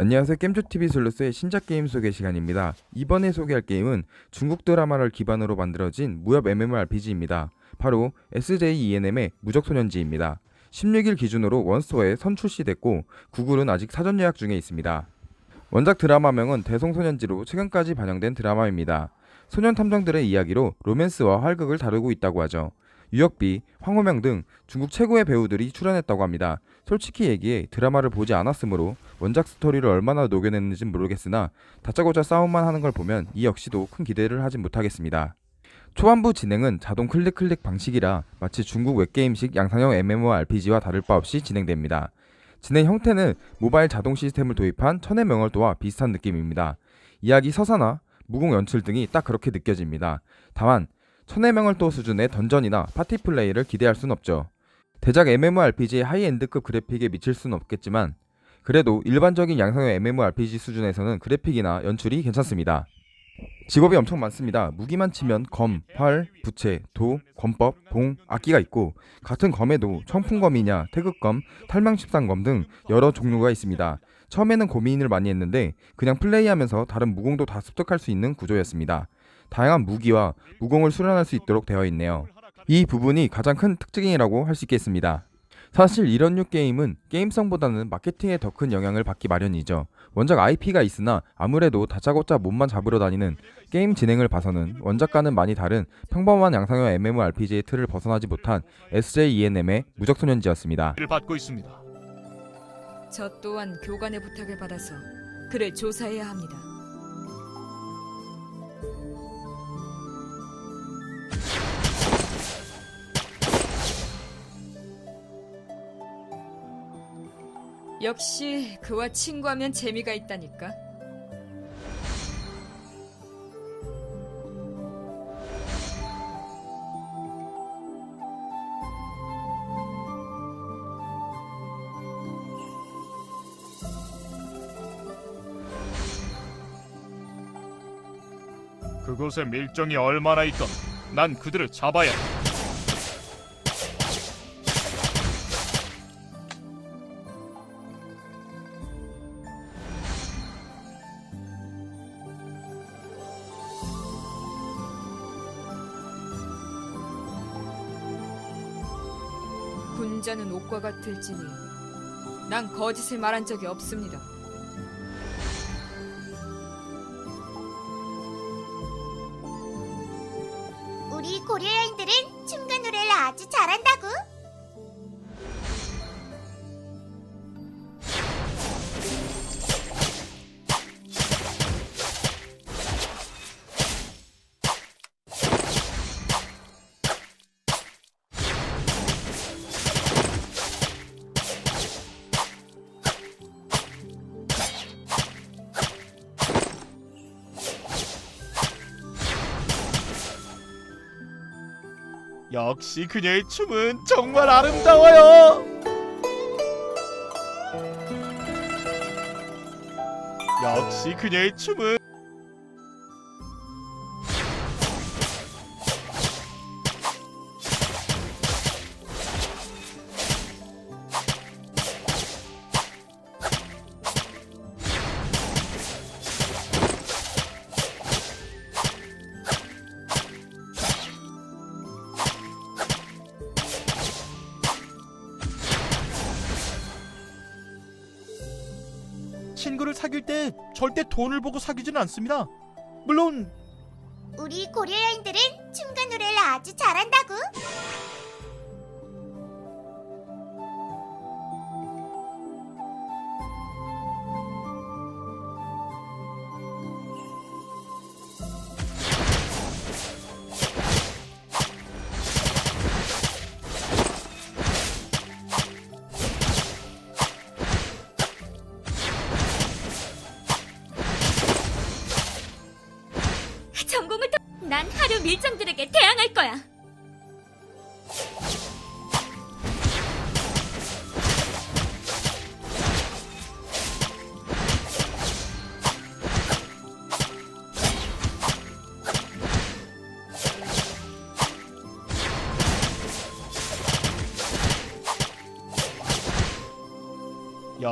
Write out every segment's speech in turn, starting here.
안녕하세요. 겜조TV 솔루스의 신작 게임 소개 시간입니다. 이번에 소개할 게임은 중국 드라마를 기반으로 만들어진 무협 MMORPG입니다. 바로 SJENM의 무적소년지입니다. 16일 기준으로 원스토어에 선 출시됐고 구글은 아직 사전 예약 중에 있습니다. 원작 드라마명은 대성소년지로 최근까지 반영된 드라마입니다. 소년 탐정들의 이야기로 로맨스와 활극을 다루고 있다고 하죠. 유혁비, 황호명 등 중국 최고의 배우들이 출연했다고 합니다. 솔직히 얘기해 드라마를 보지 않았으므로 원작 스토리를 얼마나 녹여냈는지 모르겠으나 다짜고짜 싸움만 하는 걸 보면 이 역시도 큰 기대를 하진 못하겠습니다. 초반부 진행은 자동 클릭 클릭 방식이라 마치 중국 웹게임식 양산형 MMORPG와 다를 바 없이 진행됩니다. 진행 형태는 모바일 자동 시스템을 도입한 천의 명월도와 비슷한 느낌입니다. 이야기 서사나 무공 연출 등이 딱 그렇게 느껴집니다. 다만 천의 명월도 수준의 던전이나 파티 플레이를 기대할 순 없죠. 대작 MMORPG의 하이엔드급 그래픽에 미칠 수는 없겠지만 그래도 일반적인 양성형 MMORPG 수준에서는 그래픽이나 연출이 괜찮습니다. 직업이 엄청 많습니다. 무기만 치면 검, 활, 부채, 도, 권법, 봉, 악기가 있고 같은 검에도 청풍검이냐, 태극검, 탈망십상검 등 여러 종류가 있습니다. 처음에는 고민을 많이 했는데 그냥 플레이하면서 다른 무공도 다 습득할 수 있는 구조였습니다. 다양한 무기와 무공을 수련할 수 있도록 되어 있네요. 이 부분이 가장 큰 특징이라고 할 수 있겠습니다. 사실 이런 류 게임은 게임성보다는 마케팅에 더 큰 영향을 받기 마련이죠. 원작 IP가 있으나 아무래도 다짜고짜 몸만 잡으러 다니는 게임 진행을 봐서는 원작과는 많이 다른 평범한 양상형 MMORPG의 틀을 벗어나지 못한 SJENM의 무적소년지였습니다. 를 받고 있습니다. 저 또한 교관의 부탁을 받아서 그를 조사해야 합니다. 역시 그와 친구하면 재미가 있다니까. 그곳에 밀정이 얼마나 있던 난 그들을 잡아야 해. 군자는 옥과 같을지니 난 거짓을 말한 적이 없습니다. 우리 고려 여인들은 춤과 노래를 아주 잘한다고. 역시 그녀의 춤은 정말 아름다워요. 역시 그녀의 춤은 친구를 사귈 때 절대 돈을 보고 사귀지는 않습니다. 물론 우리 고려여인들은 춤과 노래를 아주 잘한다고.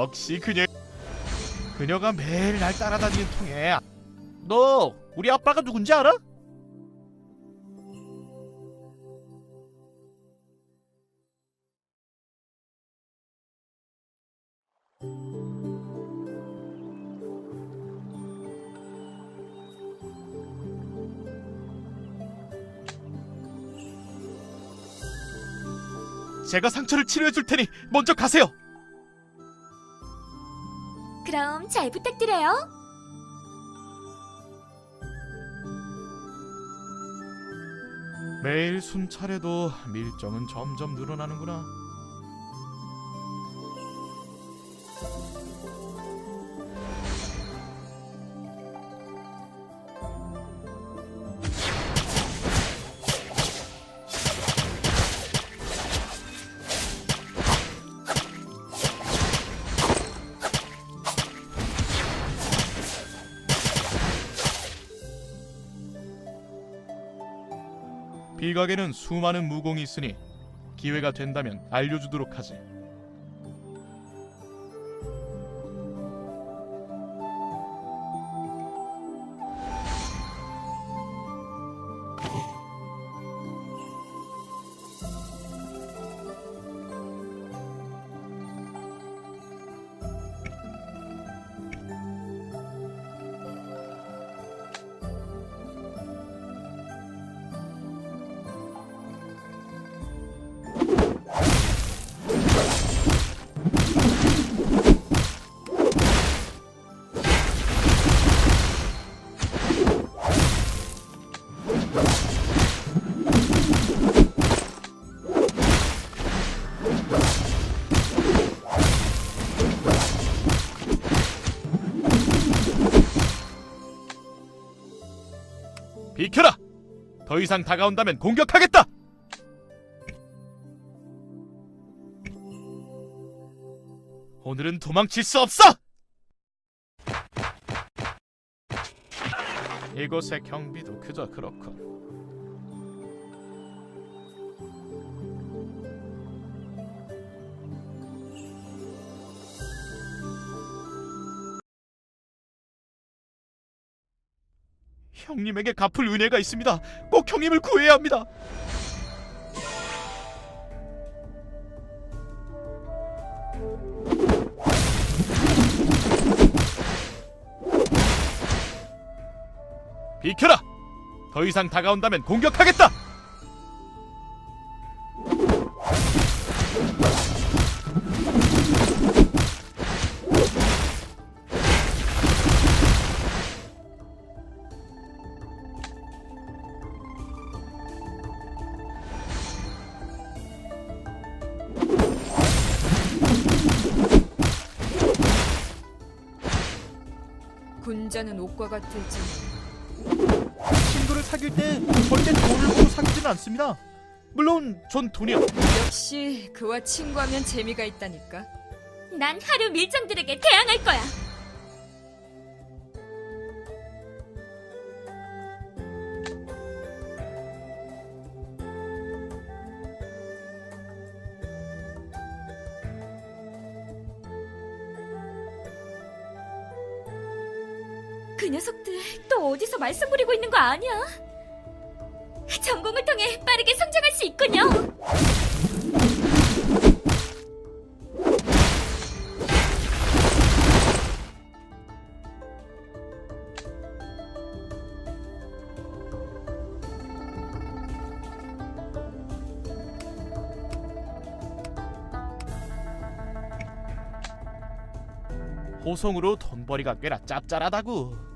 역시 그녀 그녀가 매일 날 따라다니는 통에 너 우리 아빠가 누군지 알아? 제가 상처를 치료해 줄 테니 먼저 가세요. 그럼 잘 부탁드려요. 매일 순찰해도 밀정은 점점 늘어나는구나. 비각에는 수많은 무공이 있으니 기회가 된다면 알려주도록 하지. 비켜라! 더 이상 다가온다면 공격하겠다! 오늘은 도망칠 수 없어! 이곳의 경비도 그저 그렇군. 형님에게 갚을 은혜가 있습니다. 꼭 형님을 구해야 합니다. 비켜라! 더 이상 다가온다면 공격하겠다! 군자는 옷과 같을지 친구를 사귈 때 절대 돈을 보고 사귀지는 않습니다. 물론 전 돈이 없... 역시 그와 친구하면 재미가 있다니까. 난 하루 밀정들에게 대항할 거야. 그 녀석들 또 어디서 말썽 부리고 있는 거 아니야? 전공을 통해 빠르게 성장할 수 있군요. 호송으로 돈벌이가 꽤나 짭짤하다고.